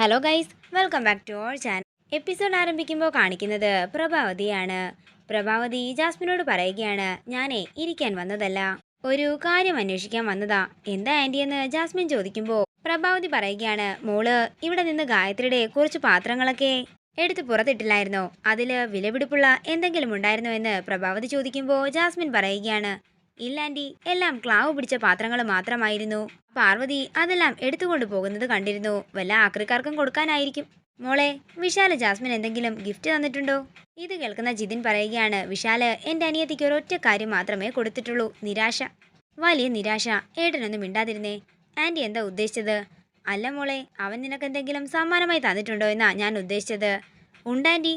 Hello guys welcome back to our channel episode ആരംഭിക്കുമ്പോൾ കാണിക്കുന്നത് പ്രഭാവതിയാണ്. പ്രഭാവതി ജാസ്മിനോട് പറയുകയാണ് ഞാനേ ഇരിക്കാൻ വന്നതല്ല. ഒരു കാര്യം അന്വേഷിക്കാൻ വന്നതാ. എന്താ ആന്റി എന്ന് ജാസ്മിൻ ചോദിക്കുമ്പോൾ പ്രഭാവതി പറയുകയാണ് മോൾ ഇവിടെ നിന്ന് ഗായത്രിയുടെ കുറച്ച് പാത്രങ്ങളൊക്കെ എടുത്ത് പുറത്തിട്ടില്ലായിരുന്നോ? അതിൽ വിലപിടിപ്പുള്ള എന്തെങ്കിലും ഉണ്ടായിരുന്നോ എന്ന് പ്രഭാവതി ചോദിക്കുമ്പോൾ ജാസ്മിൻ പറയുകയാണ് ഇല്ല ആന്റി എല്ലാം ക്ലാവ് പിടിച്ച പാത്രങ്ങൾ മാത്രമായിരുന്നു. പാർവതി അതെല്ലാം എടുത്തുകൊണ്ട് പോകുന്നത് കണ്ടിരുന്നു. വല്ല ആക്രിക്കാർക്കും കൊടുക്കാനായിരിക്കും. മോളെ വിശാല ജാസ്മിൻ എന്തെങ്കിലും ഗിഫ്റ്റ് തന്നിട്ടുണ്ടോ? ഇത് കേൾക്കുന്ന ജിതിൻ പറയുകയാണ് വിശാൽ എന്റെ അനിയത്തിക്ക് ഒരൊറ്റ കാര്യം മാത്രമേ കൊടുത്തിട്ടുള്ളൂ നിരാശ. വലിയ നിരാശ. ഏട്ടനൊന്നും മിണ്ടാതിരുന്നേ. ആന്റി എന്താ ഉദ്ദേശിച്ചത്? അല്ല മോളെ അവൻ നിനക്ക് എന്തെങ്കിലും സമ്മാനമായി തന്നിട്ടുണ്ടോ എന്നാ ഞാൻ ഉദ്ദേശിച്ചത്. ഉണ്ടാന്റി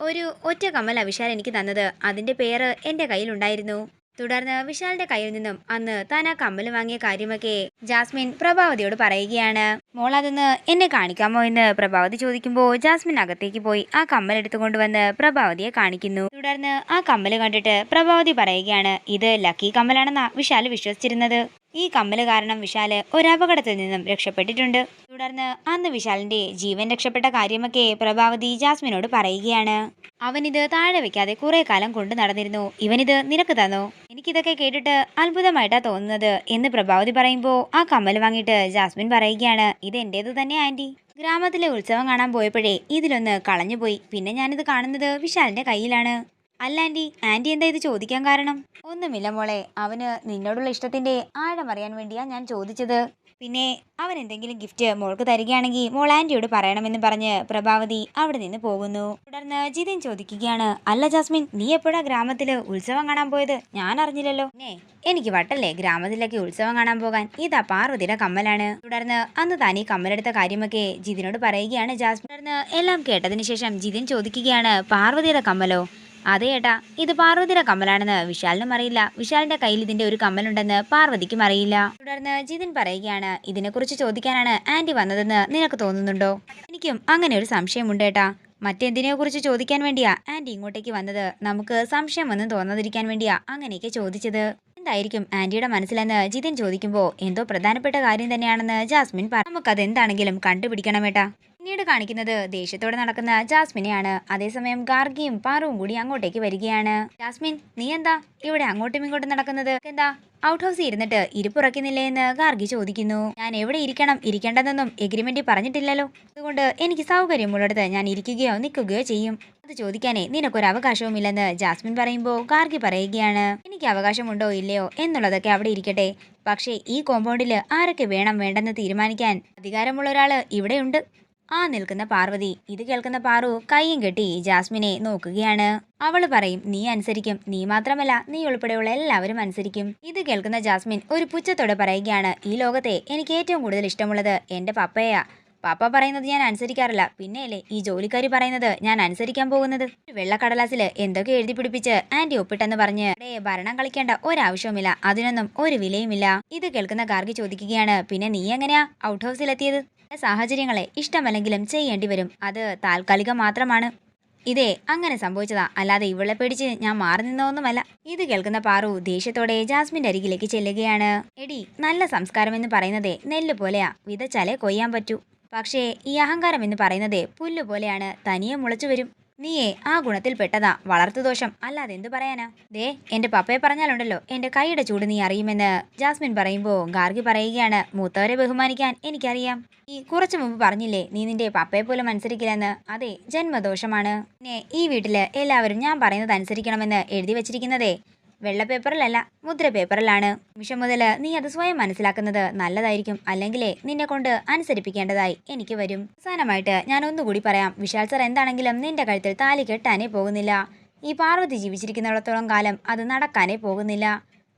ഒരു ഒറ്റ കമ്മല വിശാൽ എനിക്ക് തന്നത്. അതിന്റെ പേര് എന്റെ കയ്യിലുണ്ടായിരുന്നു. തുടർന്ന് വിശാലിന്റെ കയ്യിൽ നിന്നും അന്ന് താൻ ആ കമ്മൽ വാങ്ങിയ കാര്യമൊക്കെ ജാസ്മിൻ പ്രഭാവതിയോട് പറയുകയാണ്. മോൾ അതൊന്ന് എന്നെ കാണിക്കാമോ എന്ന് പ്രഭാവതി ചോദിക്കുമ്പോൾ ജാസ്മിൻ അകത്തേക്ക് പോയി ആ കമ്മൽ എടുത്തുകൊണ്ടുവന്ന് പ്രഭാവതിയെ കാണിക്കുന്നു. തുടർന്ന് ആ കമ്മൽ കണ്ടിട്ട് പ്രഭാവതി പറയുകയാണ് ഇത് ലക്കി കമ്മലാണെന്നാ വിശാൽ വിശ്വസിച്ചിരുന്നത്. ഈ കമ്മൽ കാരണം വിശാൽ ഒരു അപകടത്തിൽ നിന്നും രക്ഷപ്പെട്ടിട്ടുണ്ട്. തുടർന്ന് അന്ന് വിശാലിന്റെ ജീവൻ രക്ഷപ്പെട്ട കാര്യമൊക്കെ പ്രഭാവതി ജാസ്മിനോട് പറയുകയാണ്. അവനിത് താഴെ വെക്കാതെ കുറെ കാലം കൊണ്ടു നടന്നിരുന്നു. ഇവനിത് നിനക്ക് തന്നു. എനിക്കിതൊക്കെ കേട്ടിട്ട് അത്ഭുതമായിട്ടാ തോന്നുന്നത് എന്ന് പ്രഭാവതി പറയുമ്പോൾ ആ കമ്മൽ വാങ്ങിയിട്ട് ജാസ്മിൻ പറയുകയാണ് ഇത് എന്റേത് തന്നെ ആന്റി. ഗ്രാമത്തിലെ ഉത്സവം കാണാൻ പോയപ്പോഴേ ഇതിലൊന്ന് കളഞ്ഞുപോയി. പിന്നെ ഞാനിത് കാണുന്നത് വിശാലിന്റെ കയ്യിലാണ്. അല്ല ആന്റി. ആന്റി എന്താ ഇത് ചോദിക്കാൻ കാരണം? ഒന്നുമില്ല മോളെ. അവന് നിന്നോടുള്ള ഇഷ്ടത്തിന്റെ ആഴമറിയാൻ വേണ്ടിയാ ഞാൻ ചോദിച്ചത്. പിന്നെ അവൻ എന്തെങ്കിലും ഗിഫ്റ്റ് മോൾക്ക് തരികയാണെങ്കിൽ മോൾ ആന്റിയോട് പറയണമെന്ന് പറഞ്ഞ് പ്രഭാവതി അവിടെ നിന്ന് പോകുന്നു. തുടർന്ന് ജിതിൻ ചോദിക്കുകയാണ് അല്ല ജാസ്മിൻ നീ എപ്പോഴാ ഗ്രാമത്തിൽ ഉത്സവം കാണാൻ പോയത്? ഞാൻ അറിഞ്ഞില്ലല്ലോ. ഏ എനിക്ക് വട്ടല്ലേ ഗ്രാമത്തിലേക്ക് ഉത്സവം കാണാൻ പോകാൻ? ഇതാ പാർവതിയുടെ കമ്മലാണ്. തുടർന്ന് അന്ന് താൻ ഈ കമ്മലെടുത്ത കാര്യമൊക്കെ ജിതിനോട് പറയുകയാണ് ജാസ്മിൻ. തുടർന്ന് എല്ലാം കേട്ടതിന് ശേഷം ജിതിൻ ചോദിക്കുകയാണ് പാർവതിയുടെ കമ്മലോ? അതെ ഏട്ടാ ഇത് പാർവതിയുടെ കമ്മലാണെന്ന് വിശാലിനും അറിയില്ല. വിശാലിന്റെ കയ്യിൽ ഇതിന്റെ ഒരു കമ്മലുണ്ടെന്ന് പാർവതിക്കും അറിയില്ല. തുടർന്ന് ജിതിൻ പറയുകയാണ് ഇതിനെക്കുറിച്ച് ചോദിക്കാനാണ് ആന്റി വന്നതെന്ന് നിനക്ക് തോന്നുന്നുണ്ടോ? എനിക്കും അങ്ങനെ ഒരു സംശയമുണ്ട് ഏട്ടാ. മറ്റെന്തിനെ കുറിച്ച് ചോദിക്കാൻ വേണ്ടിയാ ആന്റി ഇങ്ങോട്ടേക്ക് വന്നത്? നമുക്ക് സംശയം ഒന്നും തോന്നാതിരിക്കാൻ വേണ്ടിയാ അങ്ങനെയൊക്കെ ചോദിച്ചത്. എന്തായിരിക്കും ആന്റിയുടെ മനസ്സിലെന്ന് ജിതിൻ ചോദിക്കുമ്പോൾ എന്തോ പ്രധാനപ്പെട്ട കാര്യം തന്നെയാണെന്ന് ജാസ്മിൻ പറഞ്ഞു നമുക്കത് എന്താണെങ്കിലും കണ്ടുപിടിക്കണം ഏട്ടാ. പിന്നീട് കാണിക്കുന്നത് ദേഷ്യത്തോടെ നടക്കുന്ന ജാസ്മിനെയാണ്. അതേസമയം ഗാർഗിയും പാറുവും കൂടി അങ്ങോട്ടേക്ക് വരികയാണ്. ജാസ്മിൻ നീ എന്താ ഇവിടെ അങ്ങോട്ടും ഇങ്ങോട്ടും നടക്കുന്നത്. എന്താ ഔട്ട് ഹൗസിൽ ഇരുന്നിട്ട് ഇരിപ്പുറക്കുന്നില്ലേ എന്ന് ഗാർഗി ചോദിക്കുന്നു. ഞാൻ എവിടെ ഇരിക്കണം? ഇരിക്കേണ്ടതെന്നും എഗ്രിമെന്റ് പറഞ്ഞിട്ടില്ലല്ലോ. അതുകൊണ്ട് എനിക്ക് സൗകര്യമുള്ളിടത്ത് ഞാൻ ഇരിക്കുകയോ നിൽക്കുകയോ ചെയ്യും. അത് ചോദിക്കാനേ നിനക്കൊരു അവകാശവുമില്ലെന്ന് ജാസ്മിൻ പറയുമ്പോൾ ഗാർഗി പറയുകയാണ്. എനിക്ക് അവകാശമുണ്ടോ ഇല്ലയോ എന്നുള്ളതൊക്കെ അവിടെ ഇരിക്കട്ടെ. പക്ഷേ ഈ കോമ്പൗണ്ടിൽ ആരൊക്കെ വേണം വേണ്ടെന്ന് തീരുമാനിക്കാൻ അധികാരമുള്ള ഒരാൾ ഇവിടെയുണ്ട്. ആ നിൽക്കുന്ന പാർവതി ഇത് കേൾക്കുന്ന പാറു കൈയും കെട്ടി ജാസ്മിനെ നോക്കുകയാണ്. അവൾ പറയും നീ അനുസരിക്കും. നീ മാത്രമല്ല നീ ഉൾപ്പെടെയുള്ള എല്ലാവരും അനുസരിക്കും. ഇത് കേൾക്കുന്ന ജാസ്മിൻ ഒരു പുച്ഛത്തോടെ പറയുകയാണ് ഈ ലോകത്തെ എനിക്ക് ഏറ്റവും കൂടുതൽ ഇഷ്ടമുള്ളത് എന്റെ പപ്പയാ. പാപ്പ പറയുന്നത് ഞാൻ അനുസരിക്കാറില്ല. പിന്നെയല്ലേ ഈ ജോലിക്കാരി പറയുന്നത് ഞാൻ അനുസരിക്കാൻ പോകുന്നത്? വെള്ളക്കടലാസിൽ എന്തൊക്കെ എഴുതി പിടിപ്പിച്ച് ആന്റി ഒപ്പിട്ടെന്ന് പറഞ്ഞ് "ഡേ, ഭരണം കളിക്കേണ്ട ഒരാവശ്യവുമില്ല. അതിനൊന്നും ഒരു വിലയുമില്ല. ഇത് കേൾക്കുന്ന ഗാർഗി ചോദിക്കുകയാണ് പിന്നെ നീ എങ്ങനെയാ ഔട്ട് ഹൗസിലെത്തിയത് സാഹചര്യങ്ങളെ. ഇഷ്ടമല്ലെങ്കിലും ചെയ്യേണ്ടി വരും. അത് താൽക്കാലികം മാത്രമാണ്. ഇതേ അങ്ങനെ സംഭവിച്ചതാ. അല്ലാതെ ഇവളെ പേടിച്ച് ഞാൻ മാറി നിന്നതൊന്നുമല്ല. ഇത് കേൾക്കുന്ന പാറു ദേഷ്യത്തോടെ ജാസ്മിന്റെ അരികിലേക്ക് ചെല്ലുകയാണ്. എടി നല്ല സംസ്കാരം എന്ന് പറയുന്നതേ നെല്ല് പോലെയാ. വിതച്ചാലേ കൊയ്യാൻ പറ്റൂ. പക്ഷേ ഈ അഹങ്കാരം എന്ന് പറയുന്നത് പുല്ലുപോലെയാണ് തനിയെ മുളച്ചു വരും. നീയേ ആ ഗുണത്തിൽ പെട്ടതാ. വളർത്തു ദോഷം. അല്ലാതെ എന്തു പറയാനാ? ദേ എന്റെ പപ്പയെ പറഞ്ഞാലുണ്ടല്ലോ എന്റെ കൈയുടെ ചൂട് നീ അറിയുമെന്ന് ജാസ്മിൻ പറയുമ്പോ ഗാർഗി പറയുകയാണ് മൂത്തവരെ ബഹുമാനിക്കാൻ എനിക്കറിയാം. ഈ കുറച്ചു മുമ്പ് പറഞ്ഞില്ലേ നീ നിന്റെ പപ്പയെ പോലും അനുസരിക്കില്ലെന്ന് അതെ ജന്മദോഷമാണ്. പിന്നെ ഈ വീട്ടിൽ എല്ലാവരും ഞാൻ പറയുന്നത് അനുസരിക്കണമെന്ന് എഴുതി വെച്ചിരിക്കുന്നതേ. വെള്ള പേപ്പറിലല്ല മുദ്ര പേപ്പറിലാണ് നിമിഷം മുതൽ നീ അത് സ്വയം മനസ്സിലാക്കുന്നത് നല്ലതായിരിക്കും. അല്ലെങ്കിലേ നിന്നെ കൊണ്ട് അനുസരിപ്പിക്കേണ്ടതായി എനിക്ക് വരും. അവസാനമായിട്ട് ഞാൻ ഒന്നുകൂടി പറയാം. വിശാൽ സർ എന്താണെങ്കിലും നിന്റെ കഴുത്തിൽ താലി കെട്ടാനേ പോകുന്നില്ല. ഈ പാർവതി ജീവിച്ചിരിക്കുന്നിടത്തോളം കാലം അത് നടക്കാനേ പോകുന്നില്ല.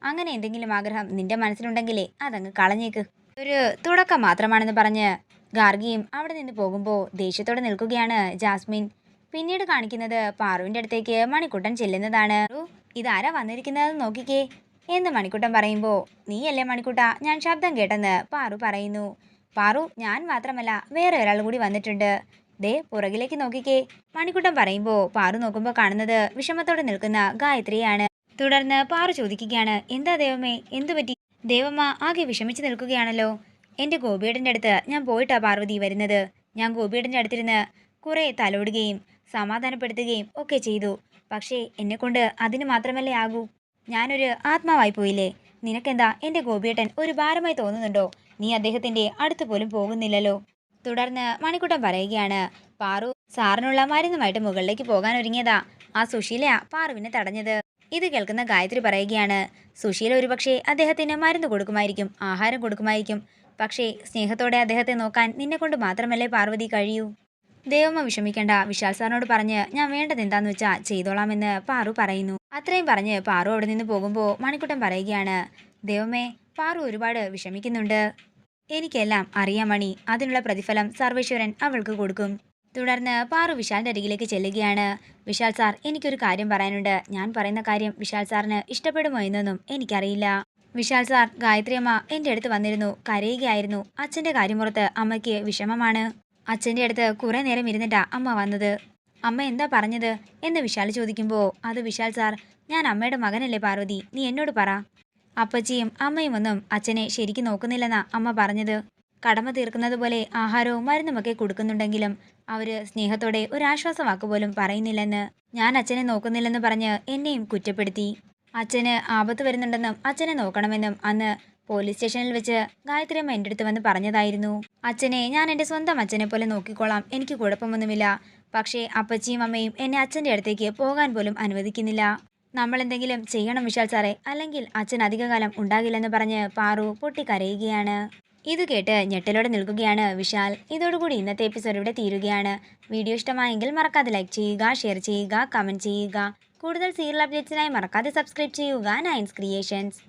അങ്ങനെ എന്തെങ്കിലും ആഗ്രഹം നിന്റെ മനസ്സിലുണ്ടെങ്കിലേ അതങ്ങ് കളഞ്ഞേക്ക്. ഒരു തുടക്കം മാത്രമാണെന്ന് പറഞ്ഞ് ഗാർഗിയും അവിടെ നിന്ന് പോകുമ്പോൾ ദേഷ്യത്തോടെ നിൽക്കുകയാണ് ജാസ്മിൻ. പിന്നീട് കാണിക്കുന്നത് പാറുവിന്റെ അടുത്തേക്ക് മണിക്കുട്ടൻ ചെല്ലുന്നതാണ്. "പാറു, ഇതാരാ വന്നിരിക്കുന്നത് നോക്കിക്കേ എന്ന് മണിക്കുട്ടൻ പറയുമ്പോൾ നീയല്ലേ മണിക്കുട്ട ഞാൻ ശബ്ദം കേട്ടെന്ന് പാറു പറയുന്നു. പാറു ഞാൻ മാത്രമല്ല വേറെ ഒരാൾ കൂടി വന്നിട്ടുണ്ട്. ദേ പുറകിലേക്ക് നോക്കിക്കേ. മണിക്കുട്ടൻ പറയുമ്പോൾ പാറു നോക്കുമ്പോൾ കാണുന്നത് വിഷമത്തോടെ നിൽക്കുന്ന ഗായത്രിയാണ്. തുടർന്ന് പാറു ചോദിക്കുകയാണ് എന്താ ദൈവമേ എന്തു പറ്റി? ദേവമ്മ ആകെ വിഷമിച്ച് നിൽക്കുകയാണല്ലോ. എന്റെ ഗോപിയേടന്റെ അടുത്ത് ഞാൻ പോയിട്ടാ പാർവതി വരുന്നത്. ഞാൻ ഗോപിയേടന്റെ അടുത്തിരുന്ന് കുറേ തലോടുകയും സമാധാനപ്പെടുത്തുകയും ഒക്കെ ചെയ്തു. പക്ഷേ എന്നെക്കൊണ്ട് അതിന് മാത്രമല്ലേ ആകൂ? ഞാനൊരു ആത്മാവായി പോയില്ലേ? നിനക്കെന്താ എന്റെ ഗോപിയേട്ടൻ ഒരു ഭാരമായി തോന്നുന്നുണ്ടോ? നീ അദ്ദേഹത്തിന്റെ അടുത്ത് പോലും പോകുന്നില്ലല്ലോ. തുടർന്ന് മണിക്കുട്ടൻ പറയുകയാണ്. പാറു സാറിനുള്ള മരുന്നുമായിട്ട് മുകളിലേക്ക് പോകാൻ ഒരുങ്ങിയതാ. ആ സുശീലയാ പാറുവിനെ തടഞ്ഞത്. ഇത് കേൾക്കുന്ന ഗായത്രി പറയുകയാണ്. സുശീല ഒരുപക്ഷെ അദ്ദേഹത്തിന് മരുന്ന് കൊടുക്കുമായിരിക്കും ആഹാരം കൊടുക്കുമായിരിക്കും. പക്ഷേ സ്നേഹത്തോടെ അദ്ദേഹത്തെ നോക്കാൻ നിന്നെക്കൊണ്ട് മാത്രമല്ലേ പാർവതി കഴിയൂ? ദൈവമ്മ വിഷമിക്കേണ്ട. വിശാൽ സാറിനോട് പറഞ്ഞ് ഞാൻ വേണ്ടത് എന്താന്ന് വെച്ചാ ചെയ്തോളാമെന്ന് പാറു പറയുന്നു. അത്രയും പറഞ്ഞ് പാറു അവിടെ നിന്ന് പോകുമ്പോൾ മണിക്കുട്ടൻ പറയുകയാണ് ദൈവമേ പാറു ഒരുപാട് വിഷമിക്കുന്നുണ്ട്. എനിക്കെല്ലാം അറിയാം മണി. അതിനുള്ള പ്രതിഫലം സർവേശ്വരൻ അവൾക്ക് കൊടുക്കും. തുടർന്ന് പാറു വിശാലിന്റെ അരികിലേക്ക് ചെല്ലുകയാണ്. വിശാൽ സാർ എനിക്കൊരു കാര്യം പറയാനുണ്ട്. ഞാൻ പറയുന്ന കാര്യം വിശാൽ സാറിന് ഇഷ്ടപ്പെടുമോ എന്നൊന്നും എനിക്കറിയില്ല. വിശാൽ സാർ ഗായത്രി അമ്മ എന്റെ അടുത്ത് വന്നിരുന്നു. കരയുകയായിരുന്നു. അച്ഛന്റെ കാര്യമുറത്ത് അമ്മയ്ക്ക് വിഷമമാണ്. അച്ഛന്റെ അടുത്ത് കുറേ നേരം ഇരുന്നിട്ടാ അമ്മ വന്നത്. അമ്മ എന്താ പറഞ്ഞത്? എന്ന് വിശാൽ ചോദിക്കുമ്പോൾ അത് വിശാൽ സാർ ഞാൻ അമ്മയുടെ മകനല്ലേ പാർവതി. നീ എന്നോട് പറ. അപ്പച്ചിയും അമ്മയും ഒന്നും അച്ഛനെ ശരിക്കും നോക്കുന്നില്ലെന്നാ അമ്മ പറഞ്ഞത്. കടമ തീർക്കുന്നത് പോലെ ആഹാരവും മരുന്നുമൊക്കെ കൊടുക്കുന്നുണ്ടെങ്കിലും അവർ സ്നേഹത്തോടെ ഒരു വാക്കുപോലും പോലും പറയുന്നില്ലെന്ന് ഞാൻ അച്ഛനെ നോക്കുന്നില്ലെന്ന് പറഞ്ഞ് എന്നെയും കുറ്റപ്പെടുത്തി. അച്ഛന് ആപത്ത് വരുന്നുണ്ടെന്നും അച്ഛനെ നോക്കണമെന്നും അന്ന് പോലീസ് സ്റ്റേഷനിൽ വെച്ച് ഗായത്രി അമ്മ എന്റെ അടുത്ത് വന്ന് പറഞ്ഞതായിരുന്നു. അച്ഛനെ ഞാൻ എന്റെ സ്വന്തം അച്ഛനെ പോലെ നോക്കിക്കോളാം എനിക്ക് കുഴപ്പമൊന്നുമില്ല. പക്ഷേ അപ്പച്ചിയും അമ്മയും എന്നെ അച്ഛന്റെ അടുത്തേക്ക് പോകാൻ പോലും അനുവദിക്കുന്നില്ല. നമ്മൾ എന്തെങ്കിലും ചെയ്യണം വിശാൽ സാറേ. അല്ലെങ്കിൽ അച്ഛൻ അധികകാലം ഉണ്ടാകില്ലെന്ന് പറഞ്ഞ് പാറു പൊട്ടിക്കരയുകയാണ്. ഇത് കേട്ട് ഞെട്ടലോടെ നിൽക്കുകയാണ് വിശാൽ. ഇതോടുകൂടി ഇന്നത്തെ എപ്പിസോഡ് ഇവിടെ തീരുകയാണ്. വീഡിയോ ഇഷ്ടമായെങ്കിൽ മറക്കാതെ ലൈക്ക് ചെയ്യുക ഷെയർ ചെയ്യുക കമന്റ് ചെയ്യുക. കൂടുതൽ സീരിയൽ അപ്ഡേറ്റ്സിനായി മറക്കാതെ സബ്സ്ക്രൈബ് ചെയ്യുക. നയൻസ് ക്രിയേഷൻസ്.